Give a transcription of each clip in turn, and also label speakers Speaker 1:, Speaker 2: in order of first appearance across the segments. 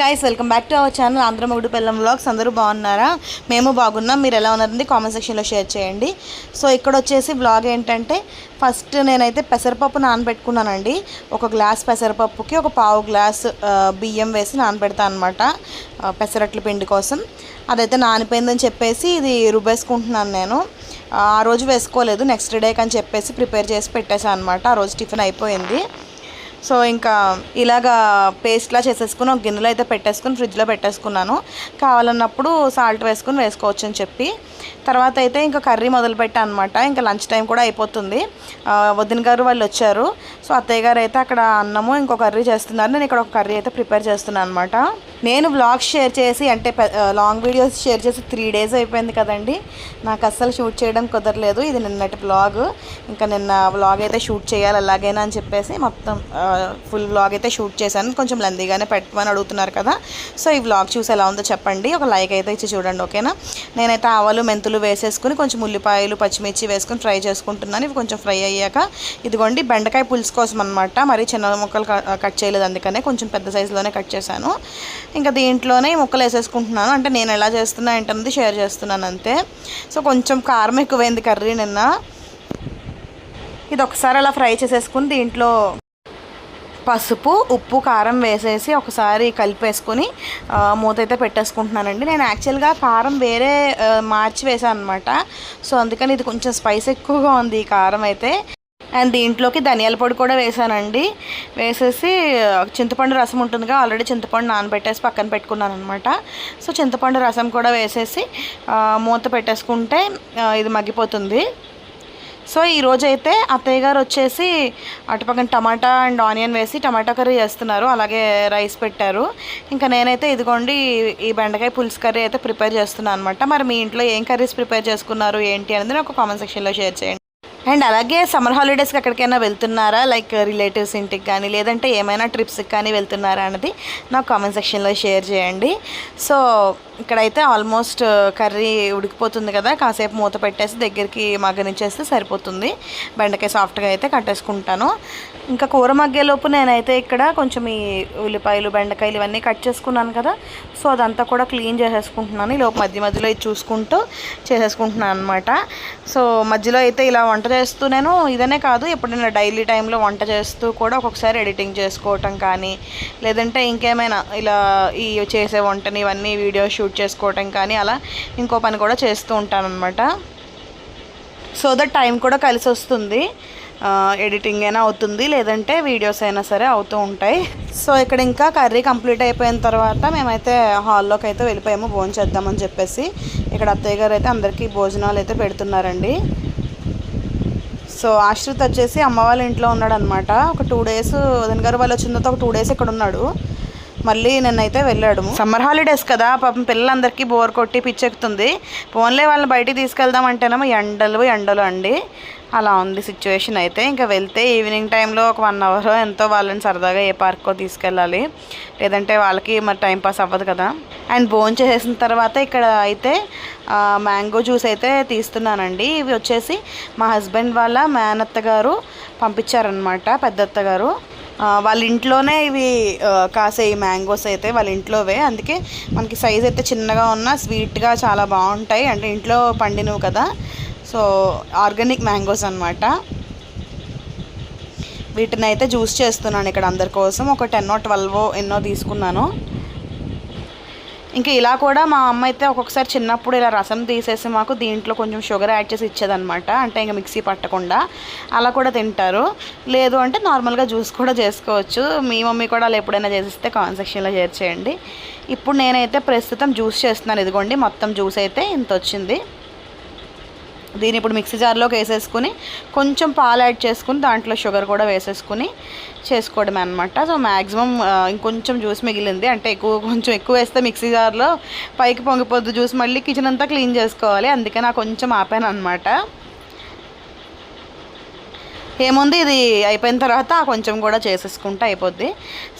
Speaker 1: Hi welcome back to our channel Andhra Mogudu Pillam vlogs అందరూ బాగున్నారా? మేము బాగున్నాం. మీరు ఎలా ఉన్నారండి కామెంట్ సెక్షన్లో షేర్ చేయండి. సో ఇక్కడ వచ్చేసి బ్లాగ్ ఏంటంటే ఫస్ట్ నేనైతే పెసరపప్పు నానబెట్టుకున్నానండి. ఒక గ్లాస్ పెసరపప్పుకి ఒక పావు గ్లాస్ బియ్యం వేసి నానబెడతా అనమాట పెసరట్ల పిండి కోసం. అదైతే నానిపోయిందని చెప్పేసి ఇది రుబ్బేసుకుంటున్నాను నేను. ఆ రోజు వేసుకోలేదు నెక్స్ట్ డేకి అని చెప్పేసి ప్రిపేర్ చేసి పెట్టేశాను అనమాట ఆ రోజు టిఫిన్ అయిపోయింది. సో ఇంకా ఇలాగా పేస్ట్లా చేసేసుకుని ఒక గిన్నెలో అయితే పెట్టేసుకుని ఫ్రిడ్జ్లో పెట్టేసుకున్నాను. కావాలన్నప్పుడు సాల్ట్ వేసుకుని వేసుకోవచ్చు అని చెప్పి. తర్వాత అయితే ఇంకా కర్రీ మొదలు పెట్టా అనమాట ఇంకా లంచ్ టైం కూడా అయిపోతుంది. వదిన గారు వాళ్ళు వచ్చారు. సో అత్తయ్య గారు అయితే అక్కడ అన్నము ఇంకో కర్రీ చేస్తున్నారు. నేను ఇక్కడ ఒక కర్రీ అయితే ప్రిపేర్ చేస్తున్నాను అనమాట నేను వ్లాగ్స్ షేర్ చేసి అంటే లాంగ్ వీడియోస్ షేర్ చేసి త్రీ డేస్ అయిపోయింది కదండి. నాకు అస్సలు షూట్ చేయడం కుదరలేదు. ఇది నిన్నటి వ్లాగ్. ఇంకా నిన్న వ్లాగ్ అయితే షూట్ చేయాలి అలాగైనా అని చెప్పేసి మొత్తం ఫుల్ వ్లాగ్ అయితే షూట్ చేశాను. కొంచెం లెందీగానే పెట్టమని అడుగుతున్నారు కదా. సో ఈ వ్లాగ్ చూసి ఎలా ఉందో చెప్పండి. ఒక లైక్ అయితే ఇచ్చి చూడండి ఓకేనా నేనైతే ఆవాలు మెంతులు వేసేసుకుని కొంచెం ఉల్లిపాయలు పచ్చిమిర్చి వేసుకుని ఫ్రై చేసుకుంటున్నాను. ఇవి కొంచెం ఫ్రై అయ్యాక ఇదిగోండి బెండకాయ పులుసు కోసం అనమాట మరి చిన్న ముక్కలు క- కట్ చేయలేదు అందుకనే కొంచెం పెద్ద సైజులోనే కట్ చేశాను. ఇంకా దీంట్లోనే ఈ ముక్కలు వేసేసుకుంటున్నాను. అంటే నేను ఎలా చేస్తున్నా ఏంటన్నది షేర్ చేస్తున్నాను అంతే. సో కొంచెం కారం ఎక్కువైంది కర్రీ నిన్న. ఇది ఒకసారి అలా ఫ్రై చేసేసుకుని దీంట్లో పసుపు ఉప్పు కారం వేసేసి ఒకసారి కలిపేసుకొని మూత అయితే పెట్టేసుకుంటున్నానండి. నేను యాక్చువల్గా కారం వేరే మార్చి వేసాను అనమాట సో అందుకని ఇది కొంచెం స్పైస్ ఎక్కువగా ఉంది ఈ కారం అయితే. అండ్ దీంట్లోకి ధనియాల పొడి కూడా వేసానండి. వేసేసి చింతపండు రసం ఉంటుందిగా ఆల్రెడీ చింతపండు నానబెట్టేసి పక్కన పెట్టుకున్నాను అనమాట సో చింతపండు రసం కూడా వేసేసి మూత పెట్టేసుకుంటే ఇది మగ్గిపోతుంది. సో ఈరోజైతే అయితే అత్తయ్య గారు వచ్చేసి అటుపక్కన టమాటా అండ్ ఆనియన్ వేసి టమాటా కర్రీ చేస్తున్నారు. అలాగే రైస్ పెట్టారు. ఇంకా నేనైతే ఇదిగోండి ఈ బెండకాయ పులుసు కర్రీ అయితే ప్రిపేర్ చేస్తున్నాను అనమాట మరి మీ ఇంట్లో ఏం కర్రీస్ ప్రిపేర్ చేసుకున్నారు ఏంటి అనేది నాకు కామెంట్ సెక్షన్లో షేర్ చేయండి. అండ్ అలాగే సమ్మర్ హాలిడేస్కి ఎక్కడికైనా వెళ్తున్నారా? లైక్ రిలేటివ్స్ ఇంటికి కానీ లేదంటే ఏమైనా ట్రిప్స్కి కానీ వెళ్తున్నారా అన్నది నాకు కామెంట్ సెక్షన్లో షేర్ చేయండి. సో ఇక్కడైతే ఆల్మోస్ట్ కర్రీ ఉడికిపోతుంది కదా కాసేపు మూత పెట్టేసి దగ్గరికి మగ్గనిచ్చేస్తే సరిపోతుంది. బెండకాయ సాఫ్ట్గా అయితే కట్టేసుకుంటాను. ఇంకా కూర మగ్గేలోపు నేనైతే ఇక్కడ కొంచెం ఈ ఉల్లిపాయలు బెండకాయలు ఇవన్నీ కట్ చేసుకున్నాను కదా. సో అదంతా కూడా క్లీన్ చేసేసుకుంటున్నాను. ఈ లోపు మధ్య మధ్యలో ఇది చూసుకుంటూ చేసేసుకుంటున్నాను అనమాట సో మధ్యలో అయితే ఇలా వంట చేస్తూ నేను ఇదనే కాదు ఎప్పుడైనా డైలీ టైంలో వంట చేస్తూ కూడా ఒక్కొక్కసారి ఎడిటింగ్ చేసుకోవటం కానీ లేదంటే ఇంకేమైనా ఇలా ఈ చేసే వంటని ఇవన్నీ వీడియో షూట్ చేసుకోవటం కానీ అలా ఇంకో పని కూడా చేస్తూ ఉంటాను అనమాట సో దట్ టైం కూడా కలిసి వస్తుంది. ఎడిటింగ్ అయినా అవుతుంది లేదంటే వీడియోస్ అయినా సరే అవుతూ ఉంటాయి. సో ఇక్కడ ఇంకా కర్రీ కంప్లీట్ అయిపోయిన తర్వాత మేమైతే హాల్లోకి అయితే వెళ్ళిపోయాము భోజనం చేద్దామని చెప్పేసి. ఇక్కడ అత్తయ్య గారు అయితే అందరికీ భోజనాలు అయితే పెడుతున్నారండి. సో ఆశ్రిత్ వచ్చేసి అమ్మ వాళ్ళ ఇంట్లో ఉన్నాడు అనమాట ఒక టూ డేస్ వదిన గారు వాళ్ళు వచ్చిన తర్వాత ఒక టూ డేస్ ఇక్కడ ఉన్నాడు. మళ్ళీ నిన్నైతే వెళ్ళాడు సమ్మర్ హాలిడేస్ కదా పాపం పిల్లలందరికీ బోర్ కొట్టి పిచ్చెక్కుతుంది. ఫోన్లే వాళ్ళని బయటికి తీసుకెళ్దాం అంటేనేమో ఎండలు ఎండలు అండి. అలా ఉంది సిచ్యువేషన్ అయితే. ఇంకా వెళ్తే ఈవినింగ్ టైంలో ఒక వన్ అవర్ ఎంతో వాళ్ళని సరదాగా ఏ పార్క్కో తీసుకెళ్ళాలి. లేదంటే వాళ్ళకి మరి టైం పాస్ అవ్వదు కదా. అండ్ భోజనం చేసేసిన తర్వాత ఇక్కడ అయితే మ్యాంగో జ్యూస్ అయితే తీస్తున్నానండి. ఇవి వచ్చేసి మా హస్బెండ్ వాళ్ళ మేనత్త గారు పంపించారనమాట పెద్దత్త గారు వాళ్ళ ఇంట్లోనే ఇవి కాసే ఈ మ్యాంగోస్ అయితే వాళ్ళ ఇంట్లోవే. అందుకే మనకి సైజ్ అయితే చిన్నగా ఉన్న స్వీట్గా చాలా బాగుంటాయి. అంటే ఇంట్లో పండినవి కదా. సో ఆర్గానిక్ మ్యాంగోస్ అనమాట వీటిని అయితే జ్యూస్ చేస్తున్నాను ఇక్కడ అందరి కోసం. ఒక టెన్ ట్వెల్వ్ ఎన్నో తీసుకున్నాను. ఇంకా ఇలా కూడా మా అమ్మ అయితే ఒక్కొక్కసారి చిన్నప్పుడు ఇలా రసం తీసేసి మాకు దీంట్లో కొంచెం షుగర్ యాడ్ చేసి ఇచ్చేదన్నమాట. అంటే ఇంకా మిక్సీ పట్టకుండా అలా కూడా తింటారు. లేదు అంటే నార్మల్గా జ్యూస్ కూడా చేసుకోవచ్చు. మీ మమ్మీ కూడా అలా ఎప్పుడైనా చేసిస్తే కామెంట్ సెక్షన్లో షేర్ చేయండి. ఇప్పుడు నేనైతే ప్రస్తుతం జ్యూస్ చేస్తున్నాను. ఇదిగోండి మొత్తం జ్యూస్ అయితే ఇంత వచ్చింది. దీన్ని ఇప్పుడు మిక్సీ జార్లోకి వేసేసుకుని కొంచెం పాలు యాడ్ చేసుకుని దాంట్లో షుగర్ కూడా వేసేసుకుని చేసుకోవడమే అనమాట సో మ్యాక్సిమం ఇంకొంచెం జ్యూస్ మిగిలింది. అంటే ఎక్కువ కొంచెం ఎక్కువ వేస్తే మిక్సీ జార్లో పైకి పొంగిపోద్ది జ్యూస్. మళ్ళీ కిచెన్ అంతా క్లీన్ చేసుకోవాలి. అందుకే నాకు కొంచెం ఆపాను అనమాట ఏముంది? ఇది అయిపోయిన తర్వాత కొంచెం కూడా చేసేసుకుంటే అయిపోద్ది.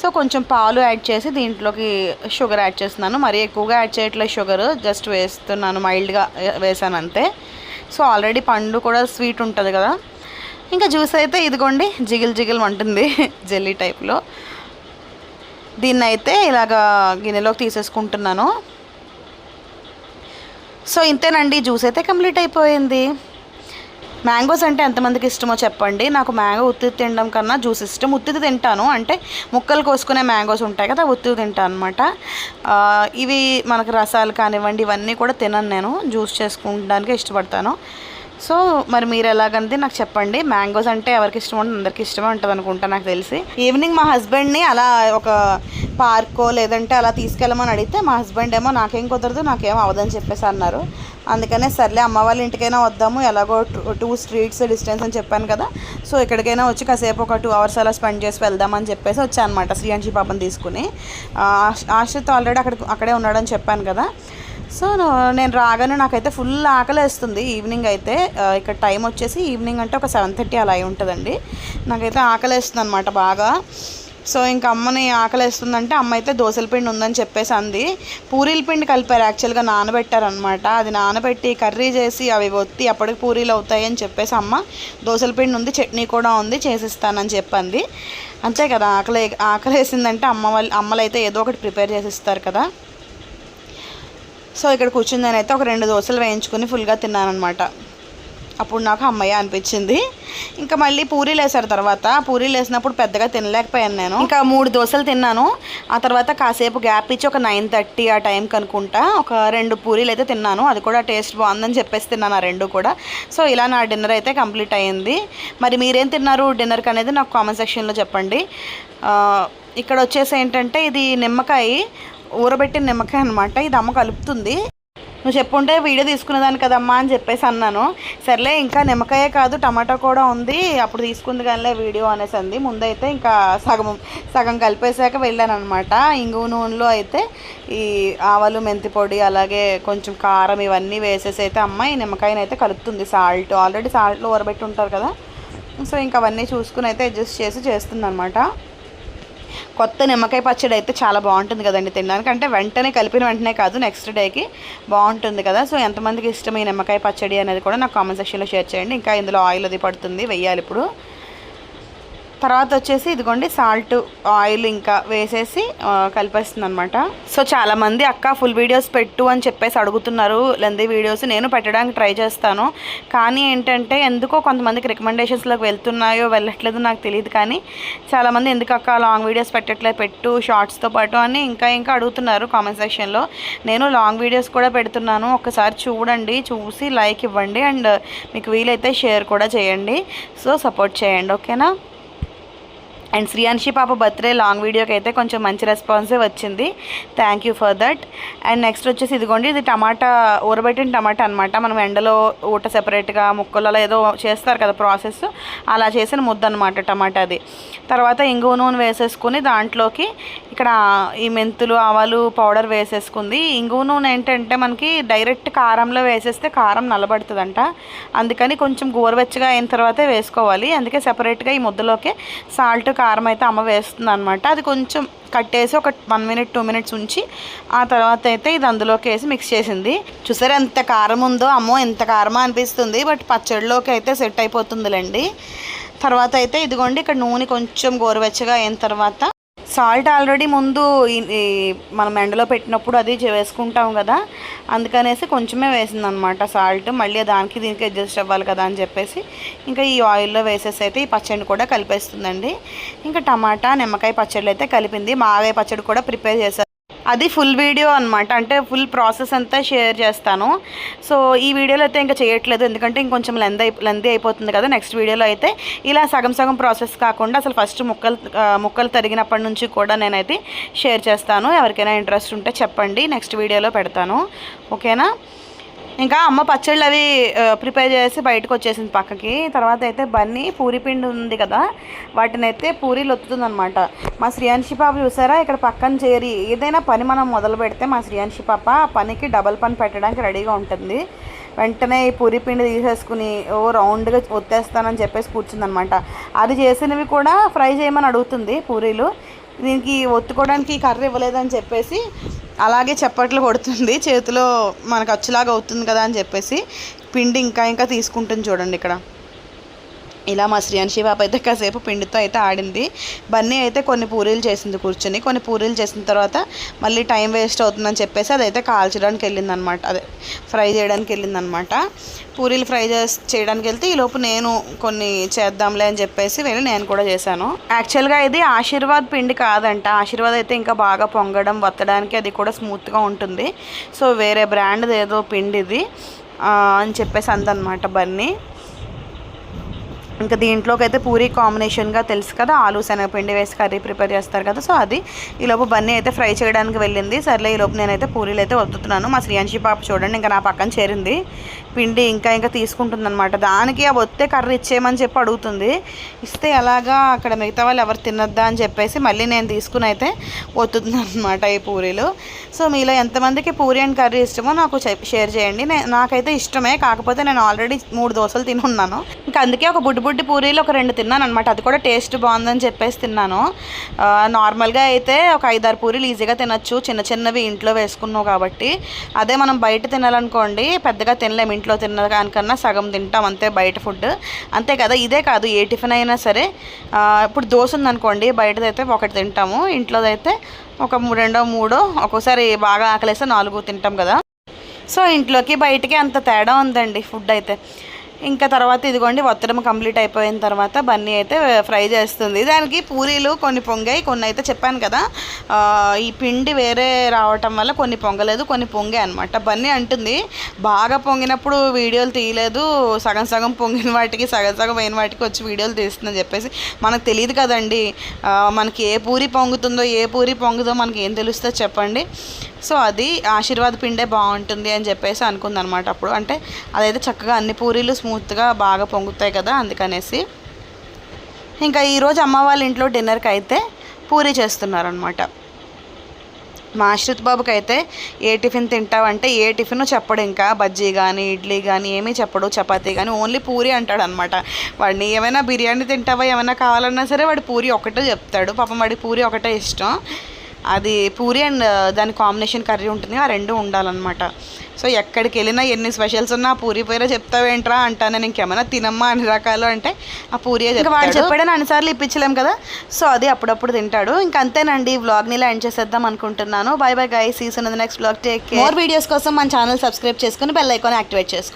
Speaker 1: సో కొంచెం పాలు యాడ్ చేసి దీంట్లోకి షుగర్ యాడ్ చేస్తున్నాను. మరీ ఎక్కువగా యాడ్ చేయట్లేదు షుగర్. జస్ట్ వేస్తున్నాను. మైల్డ్గా వేసాను అంతే. సో ఆల్రెడీ పండు కూడా స్వీట్ ఉంటుంది కదా. ఇంకా జ్యూస్ అయితే ఇదిగోండి జిగిల్ జిగిల్ ఉంటుంది జెల్లీ టైప్లో. దీన్ని అయితే ఇలాగా గిన్నెలోకి తీసేసుకుంటున్నాను. సో ఇంతేనండి జ్యూస్ అయితే కంప్లీట్ అయిపోయింది. మ్యాంగోస్ అంటే ఎంతమందికి ఇష్టమో చెప్పండి. నాకు మ్యాంగో ఉత్తి తినడం కన్నా జ్యూస్ ఇష్టం. ఉత్తిది తింటాను. అంటే ముక్కలు కోసుకునే మ్యాంగోస్ ఉంటాయి కదా ఉత్తిది తింటాను అనమాట ఇవి మనకు రసాలు కానివ్వండి ఇవన్నీ కూడా తినను నేను. జ్యూస్ చేసుకోవడానికి ఇష్టపడతాను. సో మరి మీరు ఎలాగంది నాకు చెప్పండి. మ్యాంగోస్ అంటే ఎవరికి ఇష్టం ఉంటుంది అందరికి ఇష్టమే ఉంటుంది అనుకుంటా నాకు తెలిసి. ఈవినింగ్ మా హస్బెండ్ని అలా ఒక పార్కో లేదంటే అలా తీసుకెళ్ళమని అడిగితే మా హస్బెండ్ ఏమో నాకేం కుదరదు నాకేం అవ్వదని చెప్పేసి అన్నారు. అందుకనే సర్లే అమ్మ వాళ్ళ ఇంటికైనా వద్దాము ఎలాగో టూ స్ట్రీట్స్ డిస్టెన్స్ అని చెప్పాను కదా. సో ఎక్కడికైనా వచ్చి కాసేపు ఒక టూ అవర్స్ అలా స్పెండ్ చేసి వెళ్దామని చెప్పేసి వచ్చాను అనమాట శ్రీయాంశి పాపని తీసుకుని. ఆశ్రిత్ ఆల్రెడీ అక్కడ అక్కడే ఉన్నాడని చెప్పాను కదా. సో నేను రాగానే నాకైతే ఫుల్ ఆకలి వేస్తుంది ఈవినింగ్ అయితే ఇక్కడ టైం వచ్చేసి ఈవినింగ్ అంటే ఒక సెవెన్ థర్టీ అలా అయి ఉంటుందండి. నాకైతే ఆకలి వేస్తుంది అనమాట బాగా. సో ఇంకా అమ్మని ఆకలి వేస్తుందంటే అమ్మ అయితే దోశల పిండి ఉందని చెప్పేసి అంది పూరీల పిండి కలిపారు యాక్చువల్గా నానబెట్టారనమాట అది నానబెట్టి కర్రీ చేసి అవి ఒత్తి అప్పటికి పూరీలు అవుతాయి అని చెప్పేసి అమ్మ దోశల పిండి ఉంది చట్నీ కూడా ఉంది చేసిస్తానని చెప్పింది. అంతే కదా ఆకలి ఆకలి వేసిందంటే అమ్మ వాళ్ళు అమ్మలు అయితే ఏదో ఒకటి ప్రిపేర్ చేసిస్తారు కదా. సో ఇక్కడ కూర్చుని నేనైతే ఒక రెండు దోశలు వేయించుకుని ఫుల్గా తిన్నానమాట అప్పుడు నాకు అమ్మయ్య అనిపించింది. ఇంకా మళ్ళీ పూరీలు వేసారు తర్వాత. పూరీలు వేసినప్పుడు పెద్దగా తినలేకపోయాను నేను. ఇంకా మూడు దోశలు తిన్నాను. ఆ తర్వాత కాసేపు గ్యాప్ ఇచ్చి ఒక నైన్ థర్టీ ఆ టైంకి అనుకుంటా ఒక రెండు పూరీలు అయితే తిన్నాను. అది కూడా టేస్ట్ బాగుందని చెప్పేసి తిన్నాను ఆ రెండు కూడా. సో ఇలా నా డిన్నర్ అయితే కంప్లీట్ అయ్యింది మరి మీరేం తిన్నారు డిన్నర్కి అనేది నాకు కామెంట్ సెక్షన్లో చెప్పండి. ఇక్కడ వచ్చేసి ఏంటంటే ఇది నిమ్మకాయ ఊరబెట్టిన నిమ్మకాయ అనమాట ఇది అమ్మ కలుపుతుంది. నువ్వు చెప్పుంటే వీడియో తీసుకునేదాన్ని కదమ్మా అని చెప్పేసి అన్నాను. సర్లే ఇంకా నిమ్మకాయే కాదు టమాటా కూడా ఉంది. అప్పుడు తీసుకుంది కానీ వీడియో అనేసి అంది. ముందైతే ఇంకా సగం సగం కలిపేసాక వెళ్ళాను అనమాట ఇంగు నూనెలో అయితే ఈ ఆవాలు మెంతి పొడి అలాగే కొంచెం కారం ఇవన్నీ వేసేసి అయితే అమ్మ ఈ నిమ్మకాయని అయితే కలుపుతుంది. సాల్ట్ ఆల్రెడీ సాల్ట్లో ఊరబెట్టి ఉంటారు కదా. సో ఇంకా అవన్నీ చూసుకుని అయితే అడ్జస్ట్ చేసి చేస్తుంది అనమాట కొత్త నిమ్మకాయ పచ్చడి అయితే చాలా బాగుంటుంది కదండి తినడానికి. అంటే వెంటనే కలిపిన వెంటనే కాదు నెక్స్ట్ డేకి బాగుంటుంది కదా. సో ఎంతమందికి ఇష్టం ఈ నిమ్మకాయ పచ్చడి అనేది కూడా నాకు కామెంట్ సెక్షన్లో షేర్ చేయండి. ఇంకా ఇందులో ఆయిల్ అది పడుతుంది వెయ్యాలి ఇప్పుడు. తర్వాత వచ్చేసి ఇదిగోండి సాల్ట్ ఆయిల్ ఇంకా వేసేసి కలిపేస్తుంది అనమాట సో చాలామంది అక్క ఫుల్ వీడియోస్ పెట్టు అని చెప్పేసి అడుగుతున్నారు. లెందీ వీడియోస్ నేను పెట్టడానికి ట్రై చేస్తాను. కానీ ఏంటంటే ఎందుకో కొంతమందికి రికమెండేషన్స్లోకి వెళ్తున్నాయో వెళ్ళట్లేదు నాకు తెలియదు కానీ చాలామంది ఎందుకు అక్క లాంగ్ వీడియోస్ పెట్టట్లేదు పెట్టు షార్ట్స్తో పాటు అని ఇంకా ఇంకా అడుగుతున్నారు కామెంట్ సెక్షన్లో నేను లాంగ్ వీడియోస్ కూడా పెడుతున్నాను. ఒకసారి చూడండి చూసి లైక్ ఇవ్వండి. అండ్ మీకు వీలైతే షేర్ కూడా చేయండి. సో సపోర్ట్ చేయండి ఓకేనా అండ్ శ్రీయాన్షి పాప బర్త్డే లాంగ్ వీడియోకి అయితే కొంచెం మంచి రెస్పాన్సే వచ్చింది. Thank you for that and next వచ్చేసి ఇదిగోండి ఇది టమాటా ఊరబెట్టిన టమాటా అనమాట మనం ఎండలో ఊట సెపరేట్గా ముక్కలలో ఏదో చేస్తారు కదా ప్రాసెస్ అలా చేసిన ముద్ద అనమాట టమాటా అది. తర్వాత ఇంగువ నూనె వేసేసుకుని దాంట్లోకి ఇక్కడ ఈ మెంతులు ఆవాలు పౌడర్ వేసేసుకుంది. ఇంగువ నూనె ఏంటంటే మనకి డైరెక్ట్ కారంలో వేసేస్తే కారం నల్లబడుతుందంట. అందుకని కొంచెం గోరువెచ్చగా అయిన తర్వాతే వేసుకోవాలి. అందుకే సెపరేట్గా ఈ ముద్దలోకి సాల్ట్ కారం అయితే అమ్మ వేస్తుంది అనమాట అది కొంచెం కట్టేసి ఒక వన్ మినిట్ టూ మినిట్స్ ఉంచి ఆ తర్వాత అయితే ఇది అందులోకి వేసి మిక్స్ చేసింది. చూసారా ఎంత కారం ఉందో అమ్మో ఎంత కారమా అనిపిస్తుంది. బట్ పచ్చడిలోకి అయితే సెట్ అయిపోతుందిలేండి. తర్వాత అయితే ఇదిగోండి ఇక్కడ నూనె కొంచెం గోరువెచ్చగా అయిన తర్వాత సాల్ట్ ఆల్రెడీ ముందు ఈ- మనం ఎండలో పెట్టినప్పుడు అది వేసుకుంటాం కదా. అందుకనేసి కొంచెమే వేసింది అనమాట సాల్ట్. మళ్ళీ దానికి దీనికి అడ్జస్ట్ అవ్వాలి కదా అని చెప్పేసి ఇంకా ఈ ఆయిల్లో వేసేసి అయితే ఈ పచ్చడిని కూడా కలిపేస్తుందండి. ఇంకా టమాటా నిమ్మకాయ పచ్చడి అయితే కలిపింది. మాగాయ పచ్చడి కూడా ప్రిపేర్ చేశారు. అది ఫుల్ వీడియో అనమాట అంటే ఫుల్ ప్రాసెస్ అంతా షేర్ చేస్తాను. సో ఈ వీడియోలో అయితే ఇంకా చేయట్లేదు. ఎందుకంటే ఇంకొంచెం లెంత్ అయి లెంత్ అయిపోతుంది కదా. నెక్స్ట్ వీడియోలో అయితే ఇలా సగం సగం ప్రాసెస్ కాకుండా అసలు ఫస్ట్ ముక్కలు ముక్కలు తరిగినప్పటి నుంచి కూడా నేనైతే షేర్ చేస్తాను. ఎవరికైనా ఇంట్రెస్ట్ ఉంటే చెప్పండి. నెక్స్ట్ వీడియోలో పెడతాను. ఓకేనా ఇంకా అమ్మ పచ్చళ్ళు అవి ప్రిపేర్ చేసి బయటకు వచ్చేసింది పక్కకి. తర్వాత అయితే బన్నీ పూరి పిండి ఉంది కదా వాటిని అయితే పూరీలు ఒత్తుతుంది అనమాట మా శ్రీయాన్షి పాప చూసారా? ఇక్కడ పక్కన చేరి ఏదైనా పని మనం మొదలు పెడితే మా శ్రీయాన్షి పాప ఆ పనికి డబల్ పని పెట్టడానికి రెడీగా ఉంటుంది. వెంటనే ఈ పూరి పిండి తీసేసుకుని ఓ రౌండ్గా ఒత్తేస్తానని చెప్పేసి కూర్చుందనమాట అది చేసినవి కూడా ఫ్రై చేయమని అడుగుతుంది పూరీలు. దీనికి ఒత్తుకోవడానికి కర్ర ఇవ్వలేదని చెప్పేసి అలాగే చప్పట్లు కొడుతుంది. చేతిలో మనకు అచ్చులాగా అవుతుంది కదా అని చెప్పేసి పిండి ఇంకా ఇంకా తీసుకుంటుంది చూడండి ఇక్కడ. ఇలా మా శ్రీయాన్షి పాప అయితే కాసేపు పిండితో అయితే ఆడింది. బన్నీ అయితే కొన్ని పూరీలు చేసింది కూర్చొని కొన్ని పూరీలు చేసిన తర్వాత మళ్ళీ టైం వేస్ట్ అవుతుందని చెప్పేసి అదైతే కాల్చడానికి వెళ్ళిందనమాట. అదే ఫ్రై చేయడానికి వెళ్ళిందనమాట. పూరీలు ఫ్రై చేసి చేయడానికి వెళ్తే ఈ లోపు నేను కొన్ని చేద్దాంలే అని చెప్పేసి వెళ్ళి నేను కూడా చేశాను. యాక్చువల్గా ఇది ఆశీర్వాద్ పిండి కాదంట. ఆశీర్వాద్ అయితే ఇంకా బాగా పొంగడం వత్తడానికి అది కూడా స్మూత్గా ఉంటుంది. సో వేరే బ్రాండ్ ఏదో పిండి ఇది అని చెప్పేసి అందనమాట బన్నీ. ఇంకా దీంట్లోకి అయితే పూరి కాంబినేషన్గా తెలుసు కదా ఆలు శనగపిండి వేసి కర్రీ ప్రిపేర్ చేస్తారు కదా. సో అది ఈలోపు బన్నీ అయితే ఫ్రై చేయడానికి వెళ్ళింది. సర్లే ఈలోపు నేనైతే పూరీలు అయితే వద్దుతున్నాను మా శ్రీయాంశి పాప చూడండి ఇంకా నా పక్కన చేరింది. పిండి ఇంకా ఇంకా తీసుకుంటుంది అనమాట దానికి ఆ ఒత్తే కర్రీ ఇచ్చేయమని చెప్పి అడుగుతుంది. ఇస్తే ఎలాగా అక్కడ మిగతా వాళ్ళు ఎవరు తినొద్దా అని చెప్పేసి మళ్ళీ నేను తీసుకుని అయితే వత్తుతున్నాను అనమాట ఈ పూరీలు. సో మీలో ఎంతమందికి పూరి అండ్ కర్రీ ఇష్టమో నాకు షేర్ చేయండి. నాకైతే ఇష్టమే. కాకపోతే నేను ఆల్రెడీ మూడు దోశలు తిని ఉన్నాను ఇంకా అందుకే ఒక బుడ్డు బుడ్డి పూరీలు ఒక రెండు తిన్నాను అనమాట అది కూడా టేస్ట్ బాగుందని చెప్పేసి తిన్నాను. నార్మల్గా అయితే ఒక ఐదారు పూరీలు ఈజీగా తినచ్చు. చిన్న చిన్నవి ఇంట్లో వేసుకున్నావు కాబట్టి. అదే మనం బయట తినాలనుకోండి పెద్దగా తినలేము. ఇంట్లో తిన్న దానికన్నా సగం తింటాం. అంతే బయట ఫుడ్. అంతే కదా ఇదే కాదు. ఏ టిఫిన్ అయినా సరే ఇప్పుడు దోశ ఉందనుకోండి బయటదైతే ఒకటి తింటాము. ఇంట్లోదైతే ఒక రెండో మూడో ఒక్కోసారి బాగా ఆకలేస్తే నాలుగు తింటాం కదా. సో ఇంట్లోకి బయటికి అంత తేడా ఉందండి ఫుడ్ అయితే. ఇంకా తర్వాత ఇదిగోండి వత్తడం కంప్లీట్ అయిపోయిన తర్వాత బన్నీ అయితే ఫ్రై చేస్తుంది. దానికి పూరీలు కొన్ని పొంగాయి కొన్ని అయితే చెప్పాను కదా. ఈ పిండి వేరే రావటం వల్ల కొన్ని పొంగలేదు కొన్ని పొంగాయి అనమాట బన్నీ అంటుంది బాగా పొంగినప్పుడు వీడియోలు తీయలేదు సగం సగం పొంగిన వాటికి సగం సగం అయిన వాటికి వచ్చి వీడియోలు తీస్తుందని చెప్పేసి మనకు తెలియదు కదండి. మనకి ఏ పూరి పొంగుతుందో ఏ పూరి పొంగుదో మనకి ఏం తెలుస్తుందో చెప్పండి. సో అది ఆశీర్వాద్ పిండే బాగుంటుంది అని చెప్పేసి అనుకుందనమాట అప్పుడు. అంటే అదైతే చక్కగా అన్ని పూరీలు స్మూత్గా బాగా పొంగుతాయి కదా అందుకనేసి. ఇంకా ఈరోజు అమ్మ వాళ్ళ ఇంట్లో డిన్నర్కి అయితే పూరి చేస్తున్నారనమాట మా ఆశ్రిత్ బాబుకి అయితే ఏ టిఫిన్ తింటావంటే ఏ టిఫిన్ చెప్పడు ఇంకా. బజ్జీ కానీ ఇడ్లీ కానీ ఏమీ చెప్పడు చపాతీ కానీ ఓన్లీ పూరి అంటాడు అనమాట వాడిని ఏమైనా బిర్యానీ తింటావా ఏమైనా కావాలన్నా సరే వాడు పూరి ఒకటే చెప్తాడు. పాపం వాడికి పూరి ఒకటే ఇష్టం. అది పూరి అండ్ దాని కాంబినేషన్ కర్రీ ఉంటుంది. ఆ రెండు ఉండాలన్నమాట. సో ఎక్కడికి వెళ్ళినా ఎన్ని స్పెషల్స్ ఉన్నా ఆ పూరి పేరే చెప్తావేంట్రా అంటా నేను ఇంకేమైనా తినమ్మా అన్ని రకాలు అంటే ఆ పూరియే వాడు చెప్పాడని అన్నిసార్లు ఇప్పించలేం కదా. సో అది అప్పుడప్పుడు తింటాడు. ఇంకా అంతేనండి వ్లాగ్ని ఇలా ఎండ్ చేసేద్దాం అనుకుంటున్నాను. Bye bye guys season next vlog take more videos కోసం మన ఛానల్ సబ్స్క్రైబ్ చేసుకుని బెల్ ఐకాన్ యాక్టివేట్ చేసుకోండి